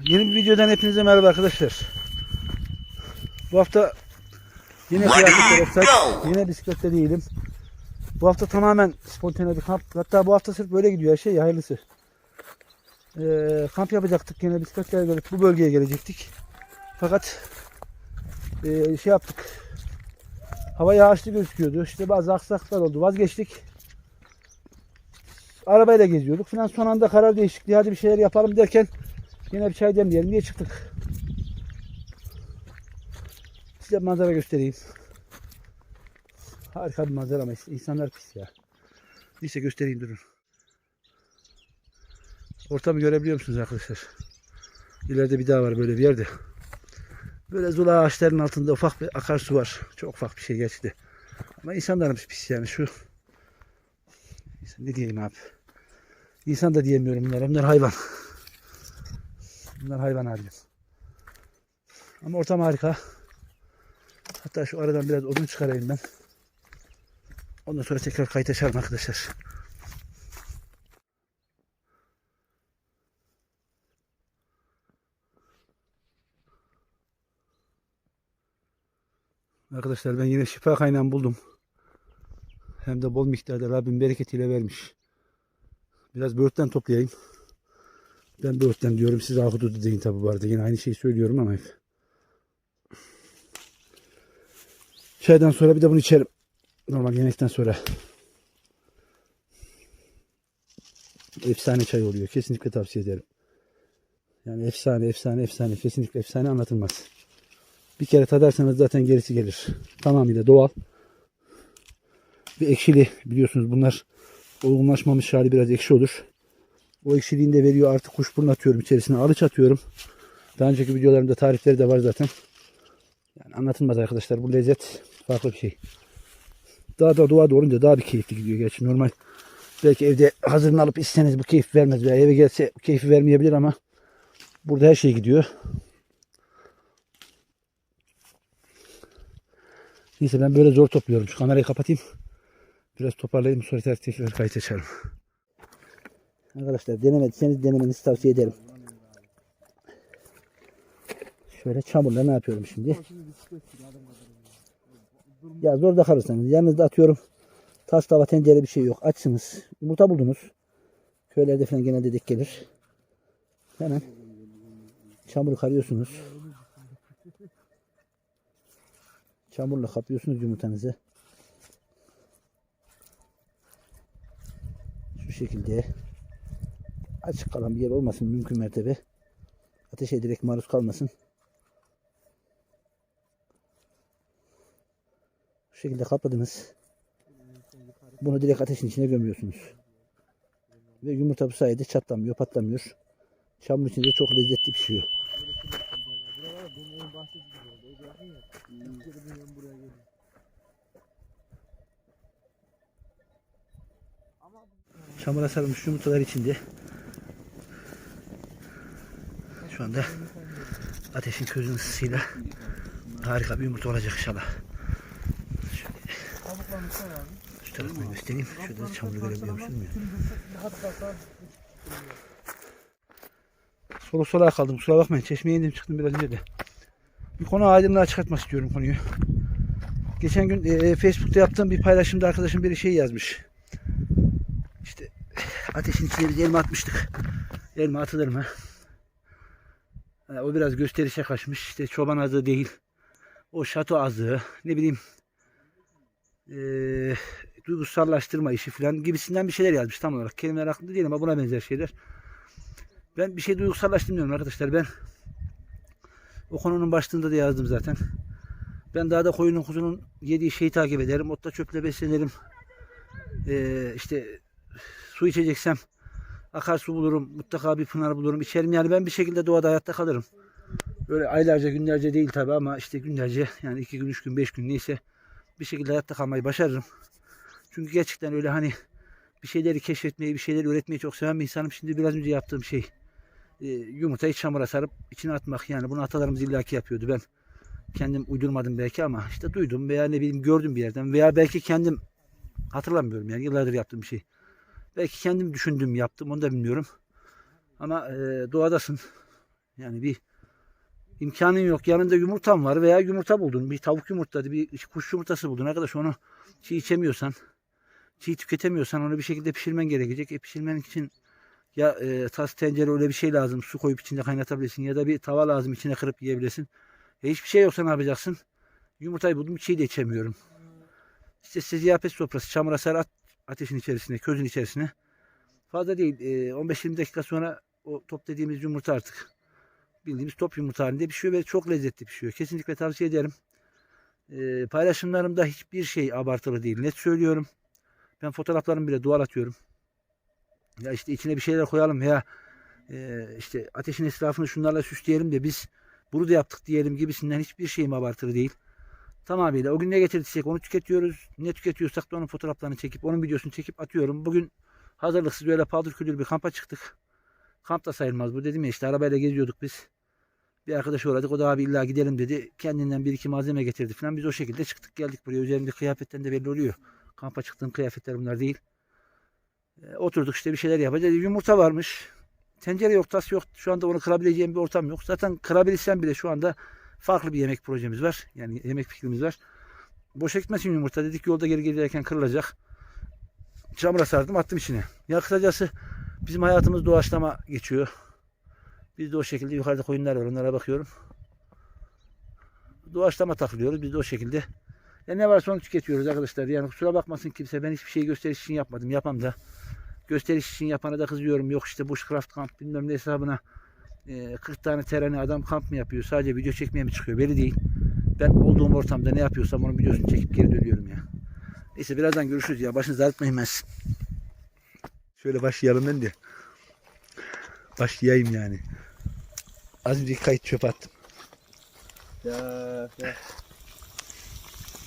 Yeni bir videodan hepinize merhaba arkadaşlar. Bu hafta yine kıyafetler offside. Yine bisiklette değilim. Bu hafta tamamen spontane bir kamp. Hatta bu hafta sırf böyle gidiyor her şey ya hayırlısı. Ee, kamp yapacaktık yine bisikletler gelip bu bölgeye gelecektik. Fakat ee, şey yaptık. Hava yağışlı gözüküyordu. İşte bazı aksaklıklar oldu. Vazgeçtik. Arabayla geziyorduk falan. Son anda karar değişikliği. Hadi bir şeyler yapalım derken yine bir çay demleyelim diye çıktık. Size manzara göstereyim. Harika bir manzara ama insanlar pis ya. Neyse göstereyim durun. Ortamı görebiliyor musunuz arkadaşlar? İleride bir daha var böyle bir yerde. Böyle zula ağaçların altında ufak bir akarsu var. Çok ufak bir şey de. Ama insanlarımız pis yani şu. Ne diyeyim abi. İnsan da diyemiyorum bunlar. Bunlar hayvan. Bunlar hayvan harbiden. Ama ortam harika. Hatta şu aradan biraz odun çıkarayım ben. Ondan sonra tekrar kayıt açarım arkadaşlar. Arkadaşlar ben yine şifa kaynağı buldum. Hem de bol miktarda Rabbim bereketiyle vermiş. Biraz böğürtlen toplayayım. Ben böğürtlen diyorum. Siz ahududu deyin tabi bu arada. Yine aynı şeyi söylüyorum ama hep. Çaydan sonra bir de bunu içerim. Normal yemekten sonra. Efsane çay oluyor. Kesinlikle tavsiye ederim. Yani efsane, efsane, efsane. Kesinlikle efsane anlatılmaz. Bir kere tadarsanız zaten gerisi gelir. Tamamıyla doğal. Bir ekşili biliyorsunuz bunlar olgunlaşmamış hali biraz ekşi olur. O ekşiliğini de veriyor. Artık kuşburnu atıyorum içerisine. Alıç atıyorum. Daha önceki videolarımda tarifleri de var zaten. Yani anlatılmaz arkadaşlar. Bu lezzet farklı bir şey. Daha da doğada olunca daha bir keyifli gidiyor. Gerçi normal belki evde hazırını alıp isteniz bu keyif vermez. Veya eve gelse keyfi vermeyebilir ama burada her şey gidiyor. Neyse ben böyle zor topluyorum. Şu kamerayı kapatayım. Biraz toparlayayım. Sonra tekrar kayıt açarım. Arkadaşlar denemediyseniz denemenizi tavsiye ederim. Şöyle çamurla ne yapıyorum şimdi? Ya zor da kalırsanız yanınızda atıyorum. Tas tava tencere bir şey yok. Açsınız. Yumurta buldunuz. Köylerde falan genelde denk gelir. Hemen çamuru karıyorsunuz. Çamurla kapıyorsunuz yumurtanızı. Şu şekilde açık kalan bir yer olmasın mümkün mertebe. Ateşe direkt maruz kalmasın. Şu şekilde kapladınız. Bunu direkt ateşin içine gömüyorsunuz. Ve yumurta bu sayede çatlamıyor, patlamıyor. Çamur içinde çok lezzetli pişiyor. Çamura sarılmış yumurtalar içinde. Şu anda ateşin közün ısısıyla harika bir yumurta olacak inşallah. Şöyle şu tarafını göstereyim. Şurada da çamuru görebiliyor bilmiyorum. Sola sola kaldım. Kusura bakmayın. Çeşmeye indim çıktım biraz önce de. Bir konu aydınlığa çıkartmak istiyorum konuyu. Geçen gün e, Facebook'ta yaptığım bir paylaşımda arkadaşım biri şey yazmış. İşte ateşin içine biz elma atmıştık. Elma atılır mı? Ha, o biraz gösterişe kaçmış. İşte çoban azığı değil. O şato azığı. Ne bileyim. Eee duygusallaştırma işi falan gibisinden bir şeyler yazmış tam olarak. Kelimeler aklımda değil ama buna benzer şeyler. Ben bir şey duygusallaştırmıyorum arkadaşlar. Ben o konunun başlığında da yazdım zaten. Ben dağda koyunun kuzunun yediği şeyi takip ederim. Otta çöple beslenirim. Ee, işte su içeceksem akarsu bulurum. Mutlaka bir pınar bulurum. içerim. Yani ben bir şekilde doğada hayatta kalırım. Böyle aylarca günlerce değil tabi ama işte günlerce yani iki gün, üç gün, beş gün neyse bir şekilde hayatta kalmayı başarırım. Çünkü gerçekten öyle hani bir şeyleri keşfetmeyi, bir şeyleri üretmeyi çok seven bir insanım. Şimdi biraz önce yaptığım şey e, yumurtayı çamura sarıp içine atmak. Yani bunu atalarımız illaki yapıyordu. Ben kendim uydurmadım belki ama işte duydum veya ne bileyim gördüm bir yerden veya belki kendim hatırlamıyorum yani yıllardır yaptığım bir şey. Belki kendim düşündüm yaptım onu da bilmiyorum. Ama e, doğadasın. Yani bir imkanın yok. Yanında yumurtan var veya yumurta buldun. Bir tavuk yumurtladı, bir kuş yumurtası buldun. Arkadaş onu çiğ içemiyorsan, çiğ tüketemiyorsan onu bir şekilde pişirmen gerekecek. E pişirmen için ya e, tas tencere öyle bir şey lazım. Su koyup içinde kaynatabilirsin ya da bir tava lazım içine kırıp yiyebilirsin. E hiçbir şey yoksa ne yapacaksın? Yumurtayı buldum çiğ de içemiyorum. İşte size ziyafet sofrası çamura sar at ateşin içerisine, közün içerisine. Fazla değil. e, 15-20 dakika sonra o top dediğimiz yumurta artık bildiğimiz top yumurta halinde pişiyor ve çok lezzetli pişiyor. Kesinlikle tavsiye ederim. E, paylaşımlarımda hiçbir şey abartılı değil. Net söylüyorum. Ben fotoğraflarımı bile duvar atıyorum. Ya işte içine bir şeyler koyalım veya e, işte ateşin etrafını şunlarla süsleyelim de biz bunu da yaptık diyelim gibisinden hiçbir şeyim abartılı değil. Tamamıyla o gün ne getirdiysek onu tüketiyoruz. Ne tüketiyorsak da onun fotoğraflarını çekip onun videosunu çekip atıyorum. Bugün hazırlıksız böyle paldır küldür bir kampa çıktık. Kamp da sayılmaz bu dedim ya işte arabayla geziyorduk biz. Bir arkadaş uğradık o da abi illa gidelim dedi. Kendinden bir iki malzeme getirdi falan. Biz o şekilde çıktık geldik buraya. Üzerimde kıyafetten de belli oluyor. Kampa çıktığım kıyafetler bunlar değil. E, oturduk işte bir şeyler yapacağız. Yumurta varmış. Tencere yok, tas yok. Şu anda onu kırabileceğim bir ortam yok. Zaten kırabilsem bile şu anda farklı bir yemek projemiz var. Yani yemek fikrimiz var. Boşa gitmesin yumurta. Dedik yolda geri gelirken kırılacak. Çamura sardım attım içine. Ya kısacası bizim hayatımız doğaçlama geçiyor. Biz de o şekilde yukarıda koyunlar var onlara bakıyorum. Doğaçlama takılıyoruz biz de o şekilde. Ya ne varsa onu tüketiyoruz arkadaşlar. Yani kusura bakmasın kimse ben hiçbir şey gösteriş için yapmadım. Yapam da. Gösteriş için yapana da kızıyorum. Yok işte bushcraft kamp bilmem ne hesabına. E, 40 tane terane adam kamp mı yapıyor? Sadece video çekmeye mi çıkıyor? Belli değil. Ben olduğum ortamda ne yapıyorsam onun videosunu çekip geri dönüyorum ya. Neyse birazdan görüşürüz ya. Başınızı ağrıtmayın ben. Şöyle başlayalım ben de. Başlayayım yani. Az önceki kayıt çöp attım. Ya ya.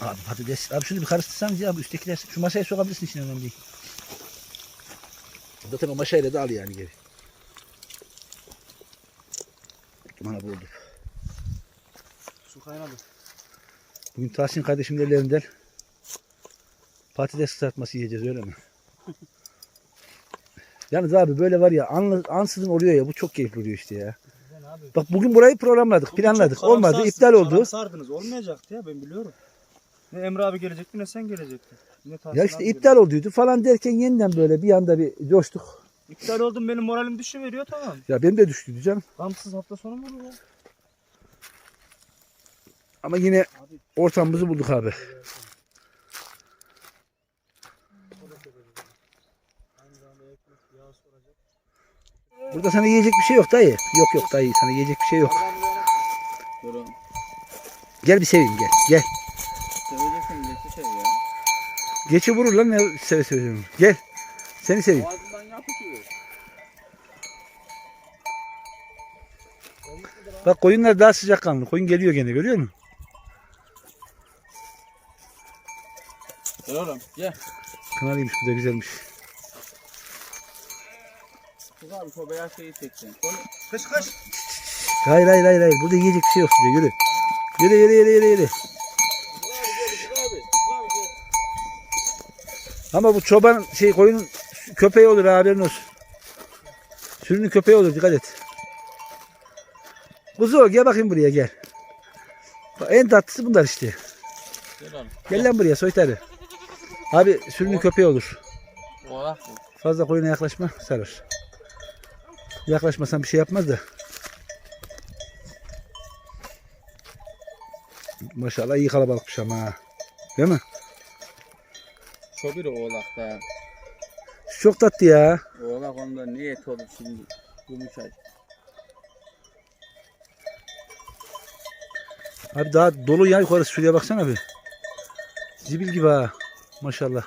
Abi patates. Abi şunu bir karıştırsanız ya. Üsttekiler. Şu masaya sokabilirsin içine önemli değil. Zaten o maşayla da al yani geri. Bana buldu. Su kaynadı. Bugün Tahsin kardeşimin ellerinden patates kızartması yiyeceğiz öyle mi? Yalnız abi böyle var ya ansızın oluyor ya bu çok keyifli oluyor işte ya. Abi. Bak bugün burayı programladık, planladık. Çok Olmadı, iptal oldu. Karamsardınız. Olmayacaktı ya ben biliyorum. Ne Emre abi gelecekti ne sen gelecektin. Ne Ya işte iptal olduydu falan derken yeniden böyle bir anda bir coştuk. İptal oldum benim moralim düşüveriyor tamam. Ya benim de düştüydü canım. Gamsız hafta sonu mu olur ya? Ama yine ortamımızı bulduk abi. Burada sana yiyecek bir şey yok dayı. Yok yok dayı sana yiyecek bir şey yok. Durun. Gel bir seveyim gel. Gel. Seveceksin geçti şey ya. Geçi vurur lan ne seve seve. Gel. Seni seveyim. Bak koyunlar daha sıcakkanlı. Koyun geliyor gene görüyor musun? Gel oğlum gel. Kınalıymış bu da güzelmiş. Kız abi şu beyaz şeyi çekeceksin. Kış kış. Hayır hayır hayır hayır. Burada yiyecek bir şey yok size. Yürü. Yürü yürü yürü yürü yürü. Ama bu çoban şey koyunun köpeği olur ha, haberin olsun. Sürünün köpeği olur dikkat et. Kuzu gel bakayım buraya gel. En tatlısı bunlar işte. Gel oğlum. Gel lan buraya soytarı. Abi sürünün köpeği olur. Bu. Fazla koyuna yaklaşma sarır. Yaklaşmasan bir şey yapmaz da. Maşallah iyi kalabalıkmış ama ha. Değil mi? Şu bir oğlak da. Çok tatlı ya. Oğlak onda niye et olur şimdi? Yumuşacık. Abi daha dolu ya yukarısı şuraya baksana bir. Zibil gibi ha. Maşallah.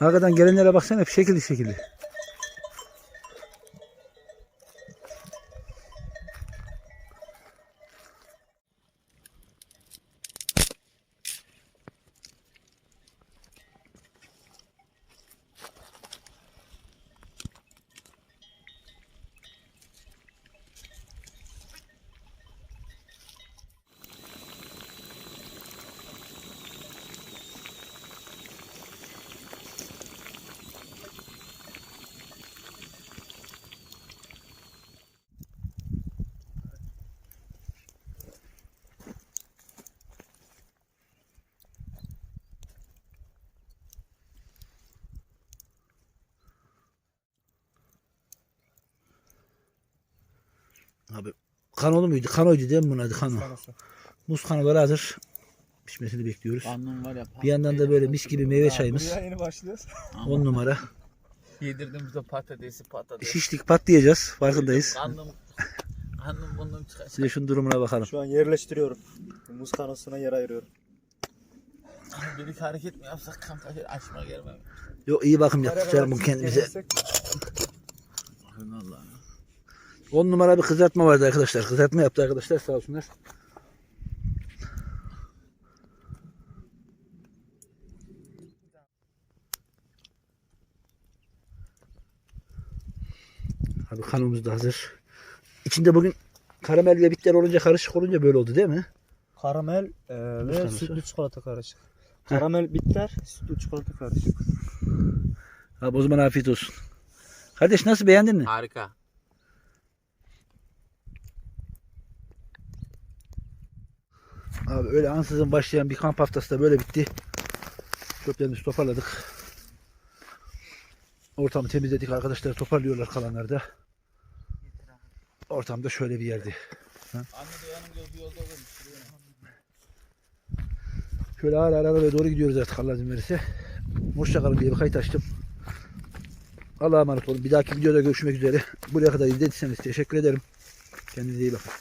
Arkadan gelenlere baksana hep şekilli şekilli. Abi kanoğlu muydu? Kanoydu değil mi bunun adı kano? Muz kanoları hazır. Pişmesini bekliyoruz. Var ya. Bir yandan da böyle mis gibi meyve çayımız. Buraya yeni başlıyoruz. 10 numara. Yedirdim bize patatesi patates. Şişlik patlayacağız. Farkındayız. Karnım burnum çıkacak. Size şunun durumuna bakalım. Şu an yerleştiriyorum. Muz kanosuna yer ayırıyorum. Bir iki hareket mi yapsak kanka açma gelmem. Yok iyi bakım yaptık canım kendimize. Gelirsek- Allah. 10 numara bir kızartma vardı arkadaşlar. Kızartma yaptı arkadaşlar sağ olsunlar. Abi kanımız da hazır. İçinde bugün karamel ve bitter olunca karışık olunca böyle oldu değil mi? Karamel e, ve sütlü çikolata karışık. Karamel bitter, sütlü çikolata karışık. Abi o zaman afiyet olsun. Kardeş nasıl beğendin mi? Harika. Abi öyle ansızın başlayan bir kamp haftası da böyle bitti. Çöplerimizi toparladık. Ortamı temizledik. Arkadaşlar toparlıyorlar kalanlarda. Ortamda şöyle bir yerdi. Şöyle ara ara arabaya doğru gidiyoruz artık Allah izin verirse. Hoşça kalın diye bir kayıt açtım. Allah'a emanet olun. Bir dahaki videoda görüşmek üzere. Buraya kadar izlediyseniz teşekkür ederim. Kendinize iyi bakın.